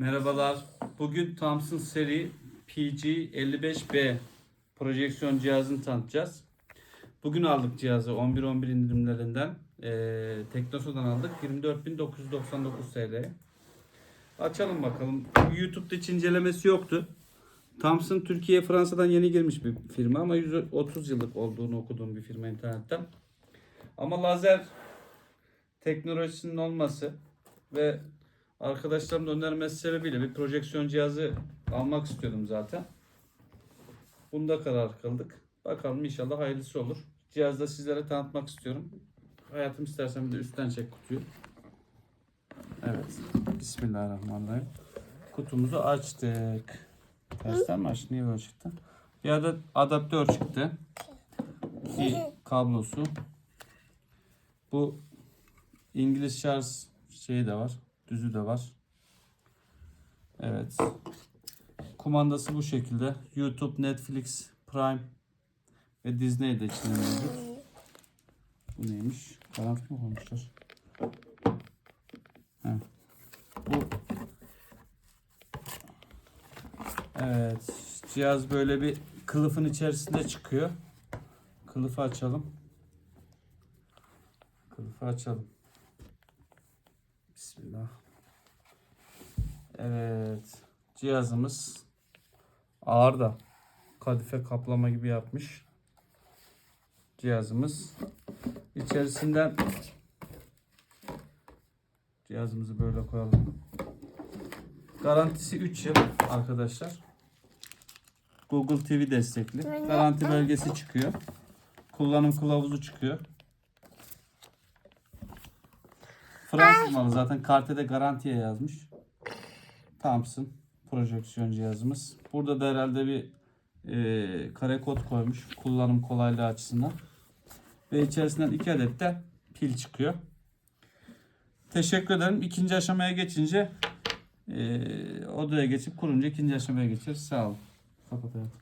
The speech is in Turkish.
Merhabalar. Bugün Thomson seri PG55B projeksiyon cihazını tanıtacağız. Bugün aldık cihazı 11-11 indirimlerinden. Ee, Teknosa'dan aldık. 24.999 TL. Açalım bakalım. YouTube'da hiç incelemesi yoktu. Thomson Türkiye Fransa'dan yeni girmiş bir firma ama 130 yıllık olduğunu okuduğum bir firma internetten. Ama lazer teknolojisinin olması ve arkadaşlarımın önermesi sebebiyle bir projeksiyon cihazı almak istiyordum zaten. Bunda karar kıldık. Bakalım inşallah hayırlısı olur. Cihazı da sizlere tanıtmak istiyorum. Hayatım istersen bir de üstten çek kutuyu. Evet. Bismillahirrahmanirrahim. Kutumuzu açtık. Tersten mi açtı? Niye böyle çıktı? Bir adet adaptör çıktı. Bir kablosu. Bu İngiliz şarj şeyi de var. Düzü de var. Evet. Kumandası bu şekilde. YouTube, Netflix, Prime ve Disney de içinde mevcut. Bu neymiş? Karanlık mı koymuşlar? Heh. Bu Evet. Cihaz böyle bir kılıfın içerisinde çıkıyor. Kılıfı açalım. Kılıfı açalım. Bismillah. Evet. Cihazımız ağır da kadife kaplama gibi yapmış. Cihazımız içerisinden cihazımızı böyle koyalım. Garantisi 3 yıl arkadaşlar. Google TV destekli. Garanti belgesi çıkıyor. Kullanım kılavuzu çıkıyor. Fransız malı zaten kartede garantiye yazmış. Thompson projeksiyon cihazımız. Burada da herhalde bir e, kare kod koymuş kullanım kolaylığı açısından. Ve içerisinden iki adet de pil çıkıyor. Teşekkür ederim. İkinci aşamaya geçince e, odaya geçip kurunca ikinci aşamaya geçeriz. Sağ olun. Kapat hayatım.